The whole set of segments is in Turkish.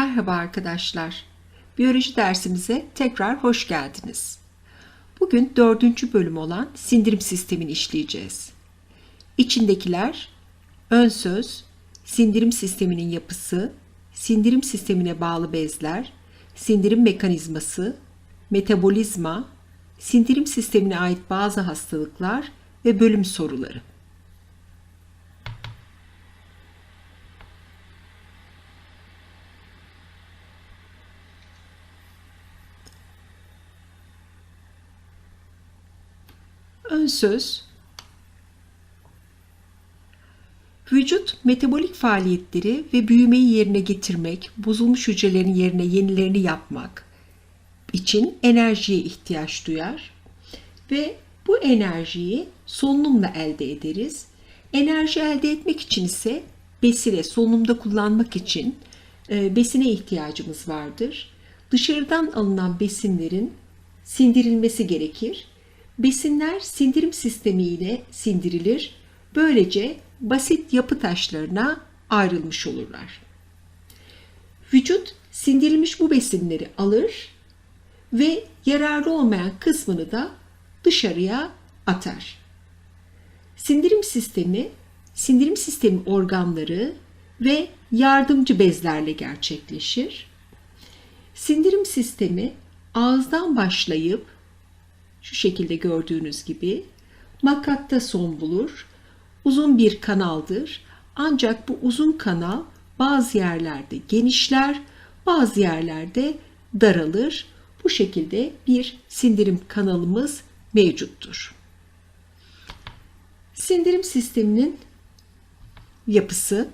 Merhaba arkadaşlar. Biyoloji dersimize tekrar hoş geldiniz. Bugün dördüncü bölüm olan sindirim sistemini işleyeceğiz. İçindekiler ön söz, sindirim sisteminin yapısı, sindirim sistemine bağlı bezler, sindirim mekanizması, metabolizma, sindirim sistemine ait bazı hastalıklar ve bölüm soruları. Ön söz Vücut metabolik faaliyetleri ve büyümeyi yerine getirmek, bozulmuş hücrelerin yerine yenilerini yapmak için enerjiye ihtiyaç duyar ve bu enerjiyi solunumla elde ederiz. Enerji elde etmek için ise besine, solunumda kullanmak için e, besine ihtiyacımız vardır. Dışarıdan alınan besinlerin sindirilmesi gerekir. Besinler sindirim sistemiyle sindirilir. Böylece basit yapı taşlarına ayrılmış olurlar. Vücut sindirilmiş bu besinleri alır ve yararlı olmayan kısmını da dışarıya atar. Sindirim sistemi, sindirim sistemi organları ve yardımcı bezlerle gerçekleşir. Sindirim sistemi ağızdan başlayıp şu şekilde gördüğünüz gibi makatta son bulur. Uzun bir kanaldır. Ancak bu uzun kanal bazı yerlerde genişler, bazı yerlerde daralır. Bu şekilde bir sindirim kanalımız mevcuttur. Sindirim sisteminin yapısı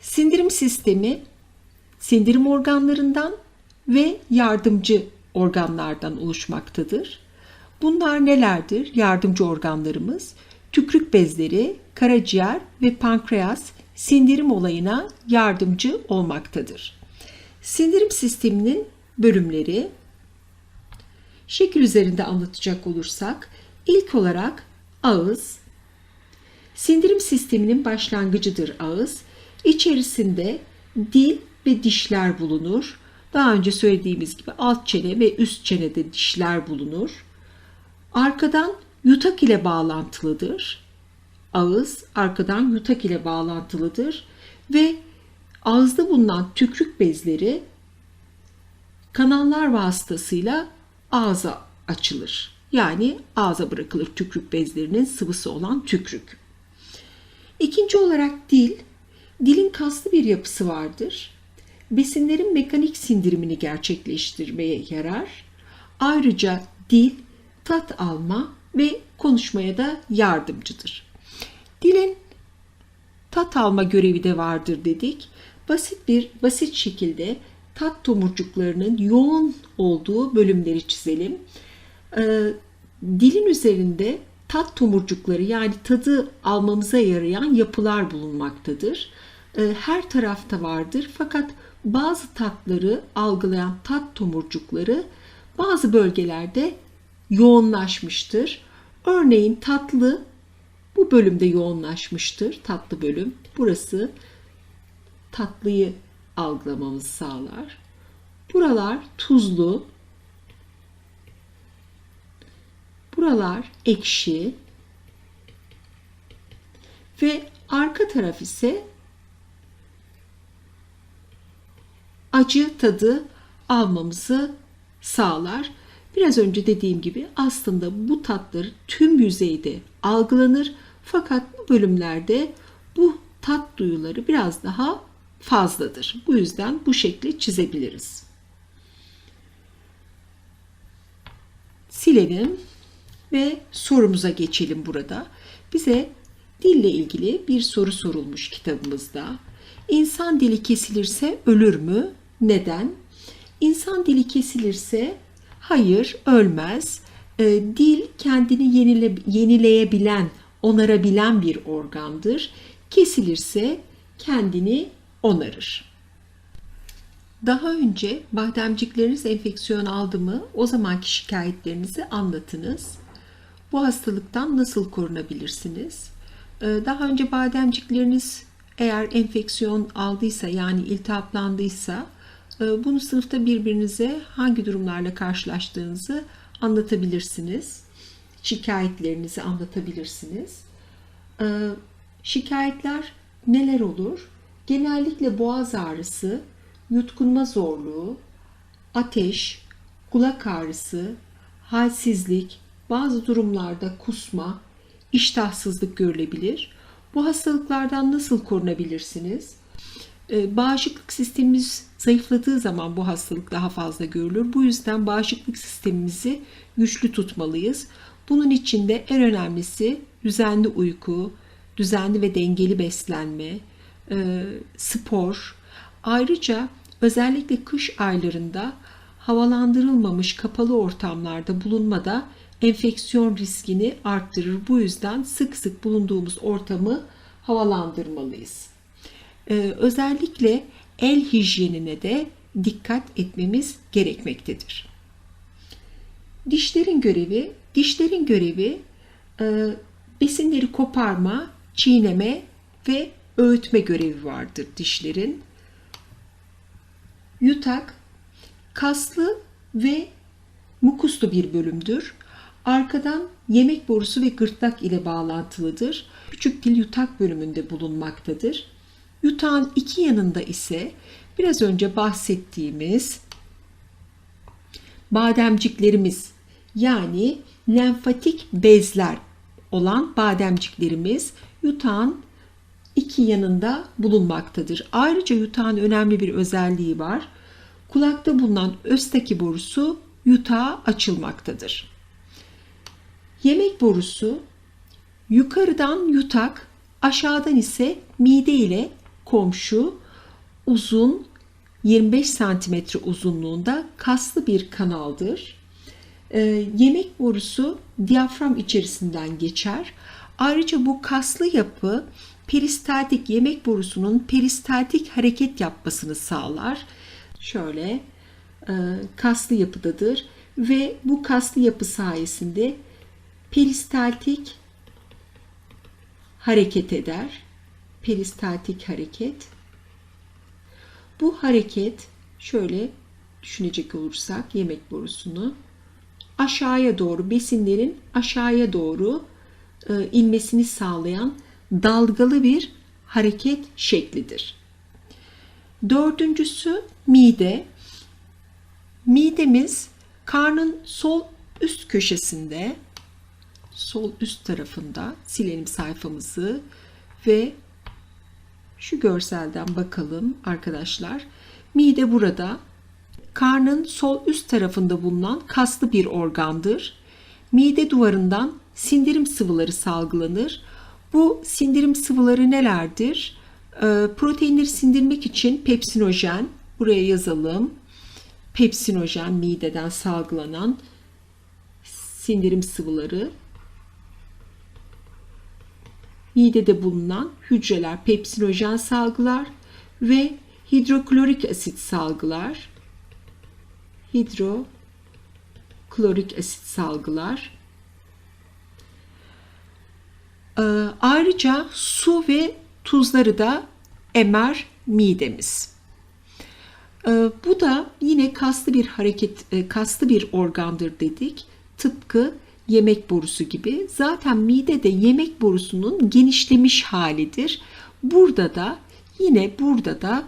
Sindirim sistemi sindirim organlarından ve yardımcı organlardan oluşmaktadır. Bunlar nelerdir? Yardımcı organlarımız tükrük bezleri, karaciğer ve pankreas sindirim olayına yardımcı olmaktadır. Sindirim sisteminin bölümleri şekil üzerinde anlatacak olursak ilk olarak ağız sindirim sisteminin başlangıcıdır ağız. İçerisinde dil ve dişler bulunur. Daha önce söylediğimiz gibi alt çene ve üst çenede dişler bulunur. Arkadan yutak ile bağlantılıdır. Ağız arkadan yutak ile bağlantılıdır ve ağızda bulunan tükrük bezleri kanallar vasıtasıyla ağza açılır. Yani ağza bırakılır tükrük bezlerinin sıvısı olan tükrük. İkinci olarak dil. Dilin kaslı bir yapısı vardır. Besinlerin mekanik sindirimini gerçekleştirmeye yarar. Ayrıca dil tat alma ve konuşmaya da yardımcıdır. Dilin tat alma görevi de vardır dedik. Basit bir basit şekilde tat tomurcuklarının yoğun olduğu bölümleri çizelim. Ee, dilin üzerinde tat tomurcukları yani tadı almamıza yarayan yapılar bulunmaktadır. Ee, her tarafta vardır fakat bazı tatları algılayan tat tomurcukları bazı bölgelerde yoğunlaşmıştır. Örneğin tatlı bu bölümde yoğunlaşmıştır. Tatlı bölüm. Burası tatlıyı algılamamızı sağlar. Buralar tuzlu. Buralar ekşi. Ve arka taraf ise acı tadı almamızı sağlar. Biraz önce dediğim gibi aslında bu tatlar tüm yüzeyde algılanır fakat bu bölümlerde bu tat duyuları biraz daha fazladır. Bu yüzden bu şekli çizebiliriz. Silelim ve sorumuza geçelim burada. Bize dille ilgili bir soru sorulmuş kitabımızda. İnsan dili kesilirse ölür mü? Neden? İnsan dili kesilirse hayır ölmez. E, dil kendini yenile, yenileyebilen, onarabilen bir organdır. Kesilirse kendini onarır. Daha önce bademcikleriniz enfeksiyon aldı mı o zamanki şikayetlerinizi anlatınız. Bu hastalıktan nasıl korunabilirsiniz? Daha önce bademcikleriniz Eğer enfeksiyon aldıysa yani iltihaplandıysa bunu sınıfta birbirinize hangi durumlarla karşılaştığınızı anlatabilirsiniz. Şikayetlerinizi anlatabilirsiniz. E, şikayetler neler olur? Genellikle boğaz ağrısı, yutkunma zorluğu, ateş, kulak ağrısı, halsizlik, bazı durumlarda kusma, iştahsızlık görülebilir. Bu hastalıklardan nasıl korunabilirsiniz? Ee, Bağışıklık sistemimiz zayıfladığı zaman bu hastalık daha fazla görülür. Bu yüzden bağışıklık sistemimizi güçlü tutmalıyız. Bunun için de en önemlisi düzenli uyku, düzenli ve dengeli beslenme, e, spor. Ayrıca özellikle kış aylarında havalandırılmamış kapalı ortamlarda bulunmada enfeksiyon riskini arttırır. Bu yüzden sık sık bulunduğumuz ortamı havalandırmalıyız. Ee, özellikle el hijyenine de dikkat etmemiz gerekmektedir. Dişlerin görevi, dişlerin görevi e, besinleri koparma, çiğneme ve öğütme görevi vardır dişlerin. Yutak kaslı ve mukuslu bir bölümdür. Arkadan yemek borusu ve gırtlak ile bağlantılıdır. Küçük dil yutak bölümünde bulunmaktadır. Yutağın iki yanında ise biraz önce bahsettiğimiz bademciklerimiz yani lenfatik bezler olan bademciklerimiz yutağın iki yanında bulunmaktadır. Ayrıca yutağın önemli bir özelliği var. Kulakta bulunan östaki borusu yutağa açılmaktadır. Yemek borusu yukarıdan yutak, aşağıdan ise mide ile komşu uzun 25 santimetre uzunluğunda kaslı bir kanaldır. Ee, yemek borusu diyafram içerisinden geçer. Ayrıca bu kaslı yapı peristaltik yemek borusunun peristaltik hareket yapmasını sağlar. Şöyle e, kaslı yapıdadır ve bu kaslı yapı sayesinde peristaltik hareket eder. Peristaltik hareket. Bu hareket şöyle düşünecek olursak yemek borusunu aşağıya doğru besinlerin aşağıya doğru e, inmesini sağlayan dalgalı bir hareket şeklidir. Dördüncüsü mide. Midemiz karnın sol üst köşesinde sol üst tarafında silelim sayfamızı ve şu görselden bakalım arkadaşlar. Mide burada. Karnın sol üst tarafında bulunan kaslı bir organdır. Mide duvarından sindirim sıvıları salgılanır. Bu sindirim sıvıları nelerdir? Ee, proteinleri sindirmek için pepsinojen, buraya yazalım. Pepsinojen mideden salgılanan sindirim sıvıları midede bulunan hücreler pepsinojen salgılar ve hidroklorik asit salgılar. Hidroklorik asit salgılar. Ee, ayrıca su ve tuzları da emer midemiz. Ee, bu da yine kaslı bir hareket, e, kaslı bir organdır dedik. Tıpkı yemek borusu gibi. Zaten mide de yemek borusunun genişlemiş halidir. Burada da yine burada da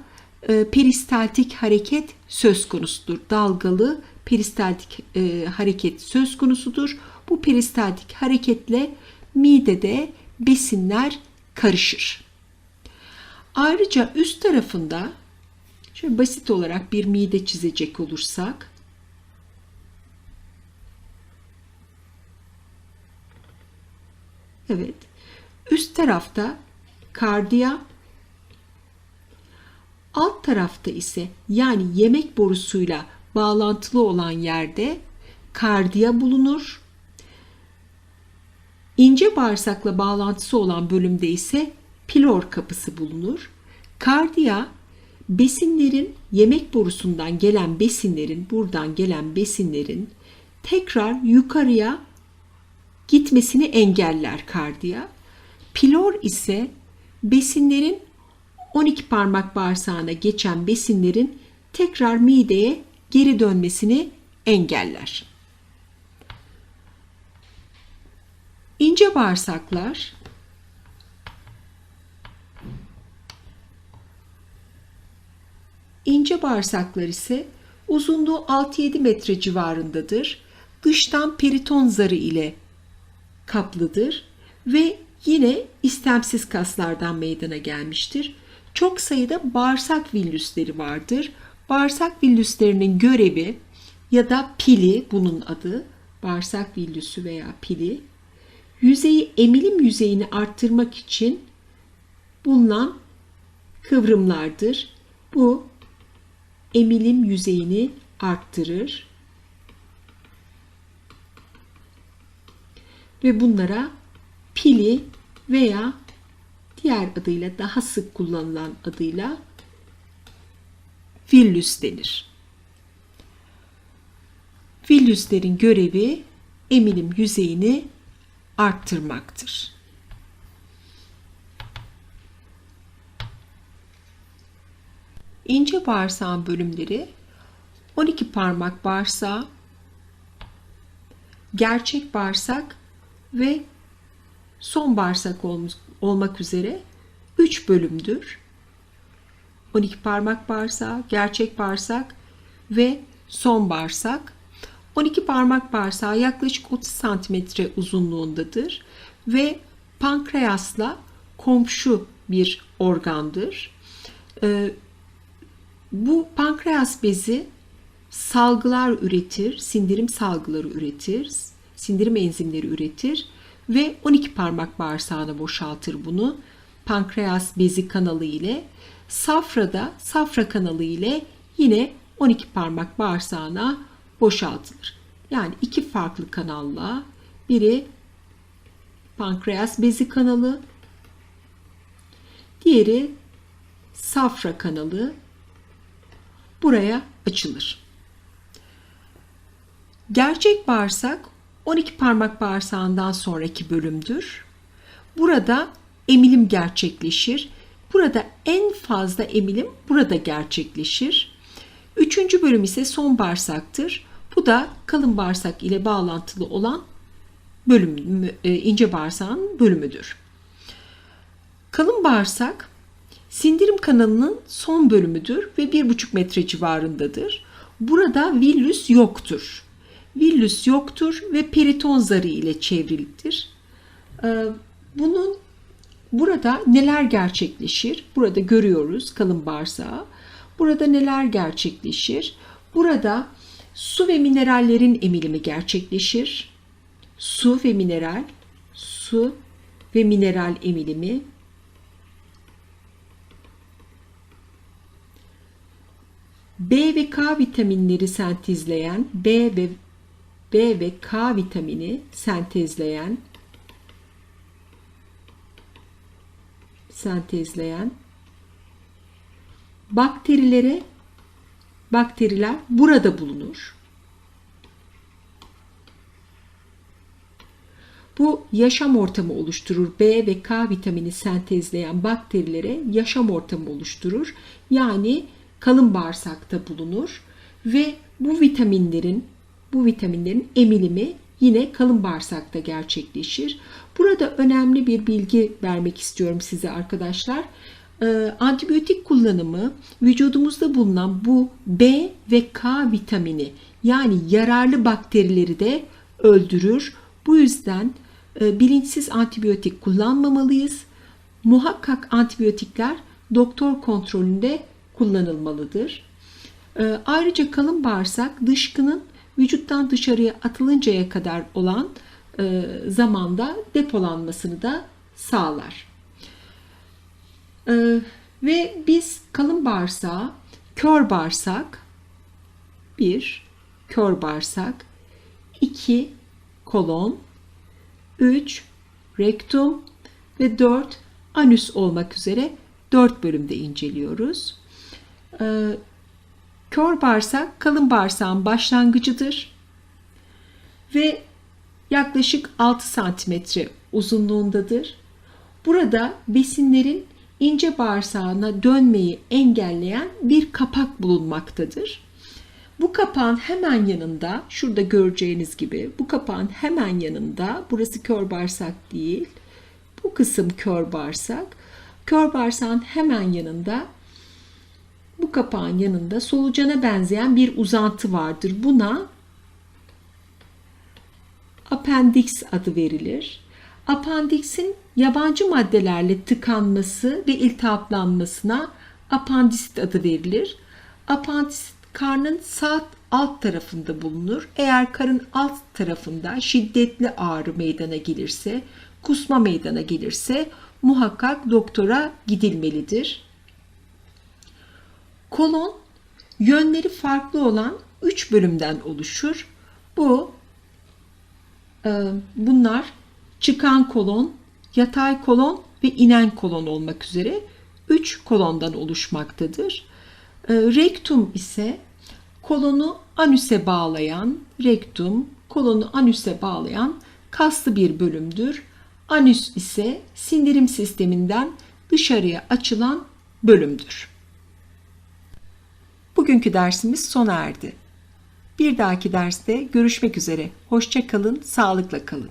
e, peristaltik hareket söz konusudur. Dalgalı peristaltik e, hareket söz konusudur. Bu peristaltik hareketle midede besinler karışır. Ayrıca üst tarafında şöyle basit olarak bir mide çizecek olursak Evet. Üst tarafta kardiya, alt tarafta ise yani yemek borusuyla bağlantılı olan yerde kardiya bulunur. İnce bağırsakla bağlantısı olan bölümde ise pilor kapısı bulunur. Kardiya besinlerin yemek borusundan gelen besinlerin buradan gelen besinlerin tekrar yukarıya gitmesini engeller kardiya. Pilor ise besinlerin 12 parmak bağırsağına geçen besinlerin tekrar mideye geri dönmesini engeller. İnce bağırsaklar İnce bağırsaklar ise uzunluğu 6-7 metre civarındadır. Dıştan periton zarı ile kaplıdır ve yine istemsiz kaslardan meydana gelmiştir. Çok sayıda bağırsak villüsleri vardır. Bağırsak villüslerinin görevi ya da pili bunun adı bağırsak villüsü veya pili yüzeyi emilim yüzeyini arttırmak için bulunan kıvrımlardır. Bu emilim yüzeyini arttırır ve bunlara pili veya diğer adıyla daha sık kullanılan adıyla villus denir. Villuslerin görevi emilim yüzeyini arttırmaktır. İnce bağırsağın bölümleri 12 parmak bağırsağı, gerçek bağırsak ve son bağırsak olmak üzere 3 bölümdür. 12 parmak bağırsağı, gerçek bağırsak ve son bağırsak. 12 parmak bağırsağı yaklaşık 30 cm uzunluğundadır ve pankreasla komşu bir organdır. Ee, bu pankreas bezi salgılar üretir, sindirim salgıları üretir, sindirim enzimleri üretir ve 12 parmak bağırsağına boşaltır bunu pankreas bezi kanalı ile. Safrada safra kanalı ile yine 12 parmak bağırsağına boşaltılır. Yani iki farklı kanalla biri pankreas bezi kanalı, diğeri safra kanalı buraya açılır. Gerçek bağırsak 12 parmak bağırsağından sonraki bölümdür. Burada emilim gerçekleşir. Burada en fazla emilim burada gerçekleşir. Üçüncü bölüm ise son bağırsaktır. Bu da kalın bağırsak ile bağlantılı olan bölüm, e, ince bağırsağın bölümüdür. Kalın bağırsak sindirim kanalının son bölümüdür ve 1,5 metre civarındadır. Burada villus yoktur. Villus yoktur ve periton zarı ile çevrilidir. Ee, bunun burada neler gerçekleşir? Burada görüyoruz kalın bağırsağı. Burada neler gerçekleşir? Burada su ve minerallerin emilimi gerçekleşir. Su ve mineral, su ve mineral emilimi B ve K vitaminleri sentezleyen B ve B ve K vitamini sentezleyen sentezleyen bakterilere bakteriler burada bulunur. Bu yaşam ortamı oluşturur. B ve K vitamini sentezleyen bakterilere yaşam ortamı oluşturur. Yani kalın bağırsakta bulunur ve bu vitaminlerin bu vitaminlerin emilimi yine kalın bağırsakta gerçekleşir. Burada önemli bir bilgi vermek istiyorum size arkadaşlar. Ee, antibiyotik kullanımı vücudumuzda bulunan bu B ve K vitamini yani yararlı bakterileri de öldürür. Bu yüzden e, bilinçsiz antibiyotik kullanmamalıyız. Muhakkak antibiyotikler doktor kontrolünde kullanılmalıdır. Ee, ayrıca kalın bağırsak dışkının vücuttan dışarıya atılıncaya kadar olan e, zamanda depolanmasını da sağlar. Ee, ve biz kalın bağırsağı kör bağırsak bir kör bağırsak 2 kolon 3 rektum ve 4 anüs olmak üzere 4 bölümde inceliyoruz. Kör bağırsak kalın bağırsağın başlangıcıdır ve yaklaşık 6 santimetre uzunluğundadır. Burada besinlerin ince bağırsağına dönmeyi engelleyen bir kapak bulunmaktadır. Bu kapağın hemen yanında, şurada göreceğiniz gibi bu kapağın hemen yanında, burası kör bağırsak değil, bu kısım kör bağırsak. Kör bağırsağın hemen yanında, bu kapağın yanında solucana benzeyen bir uzantı vardır. Buna appendix adı verilir. Appendix'in yabancı maddelerle tıkanması ve iltihaplanmasına apandisit adı verilir. Apandisit karnın sağ alt tarafında bulunur. Eğer karın alt tarafında şiddetli ağrı meydana gelirse, kusma meydana gelirse muhakkak doktora gidilmelidir. Kolon yönleri farklı olan 3 bölümden oluşur. Bu e, bunlar çıkan kolon, yatay kolon ve inen kolon olmak üzere 3 kolondan oluşmaktadır. E, rektum ise kolonu anüse bağlayan, rektum kolonu anüse bağlayan kaslı bir bölümdür. Anüs ise sindirim sisteminden dışarıya açılan bölümdür. Bugünkü dersimiz sona erdi. Bir dahaki derste görüşmek üzere. Hoşça kalın, sağlıkla kalın.